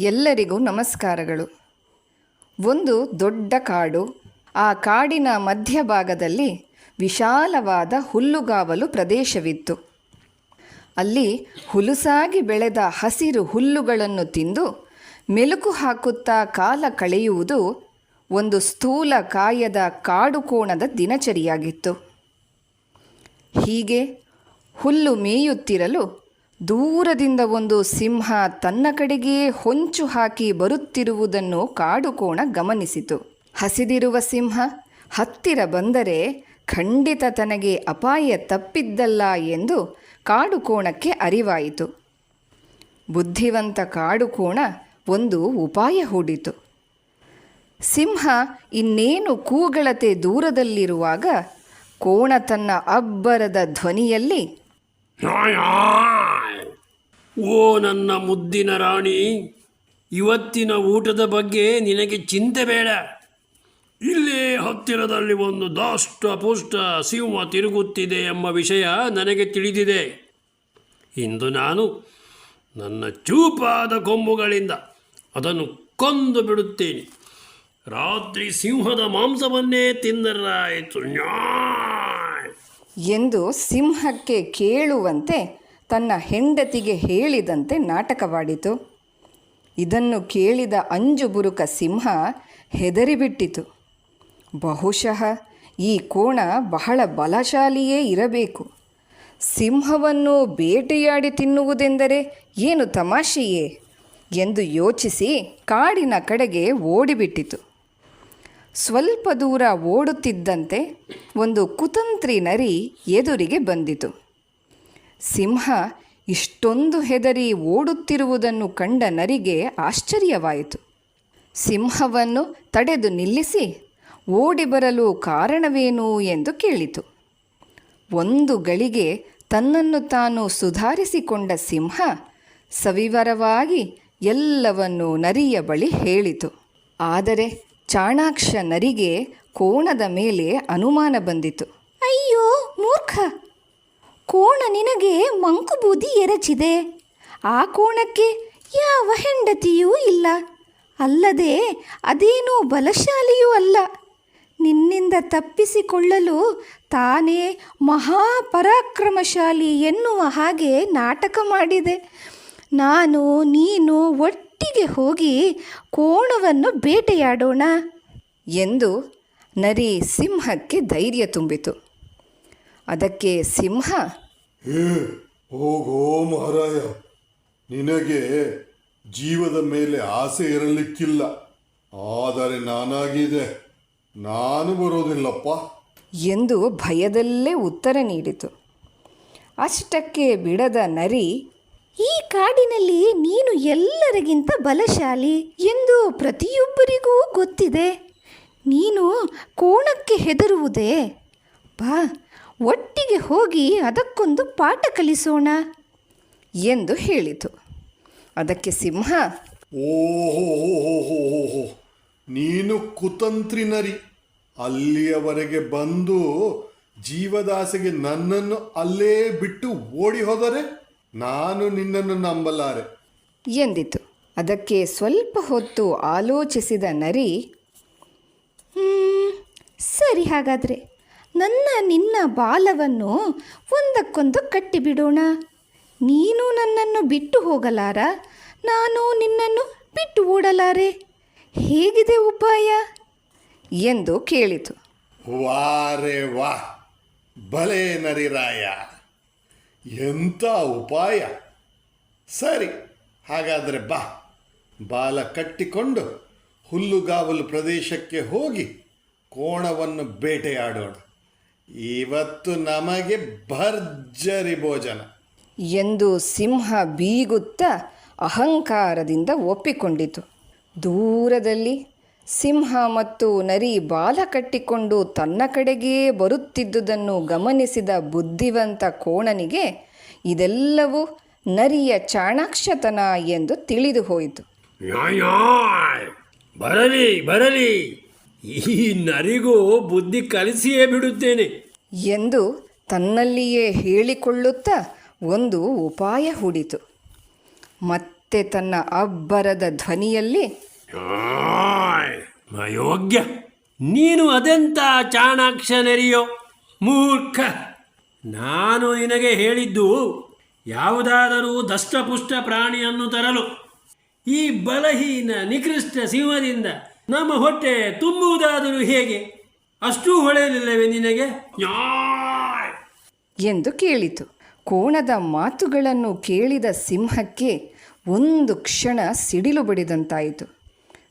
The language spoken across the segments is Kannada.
ಎಲ್ಲರಿಗೂ ನಮಸ್ಕಾರಗಳು. ಒಂದು ದೊಡ್ಡ ಕಾಡು, ಆ ಕಾಡಿನ ಮಧ್ಯಭಾಗದಲ್ಲಿ ವಿಶಾಲವಾದ ಹುಲ್ಲುಗಾವಲು ಪ್ರದೇಶವಿತ್ತು. ಅಲ್ಲಿ ಹುಲುಸಾಗಿ ಬೆಳೆದ ಹಸಿರು ಹುಲ್ಲುಗಳನ್ನು ತಿಂದು ಮೆಲುಕು ಹಾಕುತ್ತಾ ಕಾಲ ಕಳೆಯುವುದು ಒಂದು ಸ್ಥೂಲ ಕಾಯದ ಕಾಡುಕೋಣದ ದಿನಚರಿಯಾಗಿತ್ತು. ಹೀಗೆ ಹುಲ್ಲು ಮೇಯುತ್ತಿರಲು ದೂರದಿಂದ ಒಂದು ಸಿಂಹ ತನ್ನ ಕಡೆಗೇ ಹೊಂಚು ಹಾಕಿ ಬರುತ್ತಿರುವುದನ್ನು ಕಾಡುಕೋಣ ಗಮನಿಸಿತು. ಹಸಿದಿರುವ ಸಿಂಹ, ಹತ್ತಿರ ಬಂದರೆ ಖಂಡಿತ ತನಗೆ ಅಪಾಯ ತಪ್ಪಿದ್ದಲ್ಲ ಎಂದು ಕಾಡುಕೋಣಕ್ಕೆ ಅರಿವಾಯಿತು. ಬುದ್ಧಿವಂತ ಕಾಡುಕೋಣ ಒಂದು ಉಪಾಯ ಹೂಡಿತು. ಸಿಂಹ ಇನ್ನೇನು ಕೂಗಳತೆ ದೂರದಲ್ಲಿರುವಾಗ ಕೋಣ ತನ್ನ ಅಬ್ಬರದ ಧ್ವನಿಯಲ್ಲಿ. ಓ ನನ್ನ ಮುದ್ದಿನ ರಾಣಿ, ಇವತ್ತಿನ ಊಟದ ಬಗ್ಗೆ ನಿನಗೆ ಚಿಂತೆ ಬೇಡ. ಇಲ್ಲಿ ಹತ್ತಿರದಲ್ಲಿ ಒಂದು ದಾಷ್ಟ ಪುಷ್ಟ ಸಿಂಹ ತಿರುಗುತ್ತಿದೆ ಎಂಬ ವಿಷಯ ನನಗೆ ತಿಳಿದಿದೆ. ಇಂದು ನಾನು ನನ್ನ ಚೂಪಾದ ಕೊಂಬುಗಳಿಂದ ಅದನ್ನು ಕೊಂದು ಬಿಡುತ್ತೇನೆ. ರಾತ್ರಿ ಸಿಂಹದ ಮಾಂಸವನ್ನೇ ತಿಂದರಾಯಿತು. ಎಂದು ಸಿಂಹಕ್ಕೆ ಕೇಳುವಂತೆ ತನ್ನ ಹೆಂಡತಿಗೆ ಹೇಳಿದಂತೆ ನಾಟಕವಾಡಿತು. ಇದನ್ನು ಕೇಳಿದ ಅಂಜುಬುರುಕ ಸಿಂಹ ಹೆದರಿಬಿಟ್ಟಿತು. ಬಹುಶಃ ಈ ಕೋಣ ಬಹಳ ಬಲಶಾಲಿಯೇ ಇರಬೇಕು. ಸಿಂಹವನ್ನು ಬೇಟೆಯಾಡಿ ತಿನ್ನುವುದೆಂದರೆ ಏನು ತಮಾಷೆಯೇ ಎಂದು ಯೋಚಿಸಿ ಕಾಡಿನ ಕಡೆಗೆ ಓಡಿಬಿಟ್ಟಿತು. ಸ್ವಲ್ಪ ದೂರ ಓಡುತ್ತಿದ್ದಂತೆ ಒಂದು ಕುತಂತ್ರಿ ನರಿ ಎದುರಿಗೆ ಬಂದಿತು. ಸಿಂಹ ಇಷ್ಟೊಂದು ಹೆದರಿ ಓಡುತ್ತಿರುವುದನ್ನು ಕಂಡ ನರಿಗೆ ಆಶ್ಚರ್ಯವಾಯಿತು. ಸಿಂಹವನ್ನು ತಡೆದು ನಿಲ್ಲಿಸಿ ಓಡಿ ಬರಲು ಕಾರಣವೇನು ಎಂದು ಕೇಳಿತು. ಒಂದು ಗಳಿಗೆ ತನ್ನನ್ನು ತಾನು ಸುಧಾರಿಸಿಕೊಂಡ ಸಿಂಹ ಸವಿವರವಾಗಿ ಎಲ್ಲವನ್ನು ನರಿಯ ಬಳಿ ಹೇಳಿತು. ಆದರೆ ಚಾಣಾಕ್ಷ ನರಿಗೆ ಕೋಣದ ಮೇಲೆ ಅನುಮಾನ ಬಂದಿತು. ಅಯ್ಯೋ, ಮೂರ್ಖ! ಕೋಣ ನಿನಗೆ ಮಂಕುಬೂದಿ ಎರಚಿದೆ. ಆ ಕೋಣಕ್ಕೆ ಯಾವ ಹೆಂಡತಿಯೂ ಇಲ್ಲ. ಅಲ್ಲದೆ ಅದೇನೂ ಬಲಶಾಲಿಯೂ ಅಲ್ಲ. ನಿನ್ನಿಂದ ತಪ್ಪಿಸಿಕೊಳ್ಳಲು ತಾನೇ ಮಹಾಪರಾಕ್ರಮಶಾಲಿ ಎನ್ನುವ ಹಾಗೆ ನಾಟಕ ಮಾಡಿದೆ. ನಾನು, ನೀನು ಒಟ್ಟಿಗೆ ಹೋಗಿ ಕೋಣವನ್ನು ಬೇಟೆಯಾಡೋಣ. ಎಂದು ನರಿ ಸಿಂಹಕ್ಕೆ ಧೈರ್ಯ ತುಂಬಿತು. ಅದಕ್ಕೆ ಸಿಂಹ? ಹೇ ಹೋಗೋ ಮಹಾರಾಯ ನಿನಗೆ ಜೀವದ ಮೇಲೆ ಆಸೆ ಇರಲಿಕ್ಕಿಲ್ಲ. ಆದರೆ ನಾನಾಗಿದೆ ನಾನು ಬರೋದಿಲ್ಲಪ್ಪ. ಎಂದು ಭಯದಲ್ಲೇ ಉತ್ತರ ನೀಡಿತು. ಅಷ್ಟಕ್ಕೆ ಬಿಡದ ನರಿ ಈ ಕಾಡಿನಲ್ಲಿ ನೀನು ಎಲ್ಲರಿಗಿಂತ ಬಲಶಾಲಿ ಎಂದು ಪ್ರತಿಯೊಬ್ಬರಿಗೂ ಗೊತ್ತಿದೆ. ನೀನು ಕೋಣಕ್ಕೆ ಹೆದರುವುದೇ? ಬಾ ಒಟ್ಟಿಗೆ ಹೋಗಿ ಅದಕ್ಕೊಂದು ಪಾಠ ಕಲಿಸೋಣ ಎಂದು ಹೇಳಿತು. ಅದಕ್ಕೆ ಸಿಂಹ ಓಹೋ ನೀನು ಕುತಂತ್ರಿ ನರಿ. ಅಲ್ಲಿಯವರೆಗೆ ಬಂದು ಜೀವದಾಸೆಗೆ ನನ್ನನ್ನು ಅಲ್ಲೇ ಬಿಟ್ಟು ಓಡಿ ಹೋದರೆ ನಾನು ನಿನ್ನನ್ನು ನಂಬಲಾರೆ. ಎಂದಿತು. ಅದಕ್ಕೆ ಸ್ವಲ್ಪ ಹೊತ್ತು ಆಲೋಚಿಸಿದ ನರಿ "ಹ್ಮ್, ಸರಿ ಹಾಗಾದರೆ. ನನ್ನ ನಿನ್ನ ಬಾಲವನ್ನು ಒಂದಕ್ಕೊಂದು ಕಟ್ಟಿಬಿಡೋಣ. ನೀನು ನನ್ನನ್ನು ಬಿಟ್ಟು ಹೋಗಲಾರ, ನಾನು ನಿನ್ನನ್ನು ಬಿಟ್ಟು ಓಡಲಾರೆ. ಹೇಗಿದೆ ಉಪಾಯ? ಎಂದು ಕೇಳಿತು. ವಾರೆ ವಾ, ಬಲೆ ನರಿರಾಯ ಎಂಥ ಉಪಾಯ? ಸರಿ, ಹಾಗಾದರೆ ಬಾ. ಬಾಲ ಕಟ್ಟಿಕೊಂಡು ಹುಲ್ಲುಗಾವಲು ಪ್ರದೇಶಕ್ಕೆ ಹೋಗಿ ಕೋಣವನ್ನು ಬೇಟೆಯಾಡೋಣ. ಇವತ್ತು ನಮಗೆ ಭರ್ಜರಿ ಭೋಜನ. ಎಂದು ಸಿಂಹ ಬೀಗುತ್ತಾ ಅಹಂಕಾರದಿಂದ ಒಪ್ಪಿಕೊಂಡಿತು. ದೂರದಲ್ಲಿ ಸಿಂಹ ಮತ್ತು ನರಿ ಬಾಲ ಕಟ್ಟಿಕೊಂಡು ತನ್ನ ಕಡೆಗೇ ಬರುತ್ತಿದ್ದುದನ್ನು ಗಮನಿಸಿದ ಬುದ್ಧಿವಂತ ಕೋಣನಿಗೆ ಇದೆಲ್ಲವೂ ನರಿಯ ಚಾಣಾಕ್ಷತನ ಎಂದು ತಿಳಿದು ಹೋಯಿತು. ಬರಲಿ ಬರಲಿ. ಈ ನರಿಗೂ ಬುದ್ಧಿ ಕಲಿಸಿಯೇ ಬಿಡುತ್ತೇನೆ. ಎಂದು ತನ್ನಲ್ಲಿಯೇ ಹೇಳಿಕೊಳ್ಳುತ್ತಾ ಒಂದು ಉಪಾಯ ಹೂಡಿತು. ಮತ್ತೆ ತನ್ನ ಅಬ್ಬರದ ಧ್ವನಿಯಲ್ಲಿ ಅಯೋಗ್ಯ ನೀನು ಅದೆಂತ ಚಾಣಾಕ್ಷ ನೆರೆಯೋ? ಮೂರ್ಖ ನಾನು ನಿನಗೆ ಹೇಳಿದ್ದು ಯಾವುದಾದರೂ ದಷ್ಟಪುಷ್ಟ ಪ್ರಾಣಿಯನ್ನು ತರಲು. ಈ ಬಲಹೀನ ನಿಕೃಷ್ಟ ಸಿಂಹದಿಂದ ನಮ್ಮ ಹೊಟ್ಟೆ ತುಂಬುವುದಾದರೂ ಹೇಗೆ? ಅಷ್ಟೂ ಹೊಳೆಯಲಿಲ್ಲವೇ ನಿನಗೆ? ಎಂದು ಕೇಳಿತು. ಕೋಣದ ಮಾತುಗಳನ್ನು ಕೇಳಿದ ಸಿಂಹಕ್ಕೆ ಒಂದು ಕ್ಷಣ ಸಿಡಿಲು ಬಡಿದಂತಾಯಿತು.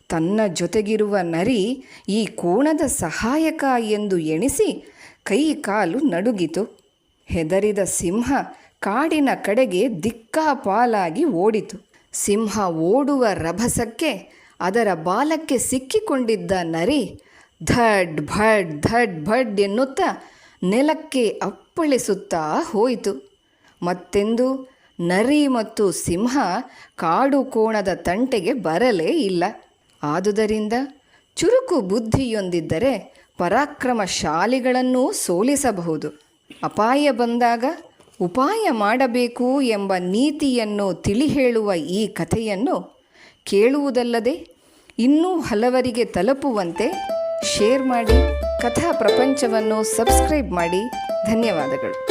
ತನ್ನ ಜೊತೆಗಿರುವ ನರಿ ಈ ಕೋಣದ ಸಹಾಯಕ ಎಂದು ಎಣಿಸಿ ಕೈ ಕಾಲು ನಡುಗಿತು. ಹೆದರಿದ ಸಿಂಹ ಕಾಡಿನ ಕಡೆಗೆ ದಿಕ್ಕಾಪಾಲಾಗಿ ಓಡಿತು. ಸಿಂಹ ಓಡುವ ರಭಸಕ್ಕೆ ಅದರ ಬಾಲಕ್ಕೆ ಸಿಕ್ಕಿಕೊಂಡಿದ್ದ ನರಿ ಧಡ್ ಭಡ್ ಧಡ್ ಭಡ್ ಎನ್ನುತ್ತಾ ನೆಲಕ್ಕೆ ಅಪ್ಪಳಿಸುತ್ತಾ ಹೋಯಿತು. ಮತ್ತೆಂದು ನರಿ ಮತ್ತು ಸಿಂಹ ಕಾಡು ಕೋಣದ ತಂಟೆಗೆ ಬರಲೇ ಇಲ್ಲ. ಆದುದರಿಂದ ಚುರುಕು ಬುದ್ಧಿಯೊಂದಿದ್ದರೆ ಪರಾಕ್ರಮ ಶಾಲಿಗಳನ್ನೂ ಸೋಲಿಸಬಹುದು. ಅಪಾಯ ಬಂದಾಗ ಉಪಾಯ ಮಾಡಬೇಕು ಎಂಬ ನೀತಿಯನ್ನು ತಿಳಿ ಹೇಳುವ ಈ ಕಥೆಯನ್ನು ಕೇಳುವುದಲ್ಲದೆ ಇನ್ನೂ ಹಲವರಿಗೆ ತಲುಪುವಂತೆ ಶೇರ್ ಮಾಡಿ ಕಥಾ ಪ್ರಪಂಚವನ್ನು ಸಬ್ಸ್ಕ್ರೈಬ್ ಮಾಡಿ. ಧನ್ಯವಾದಗಳು.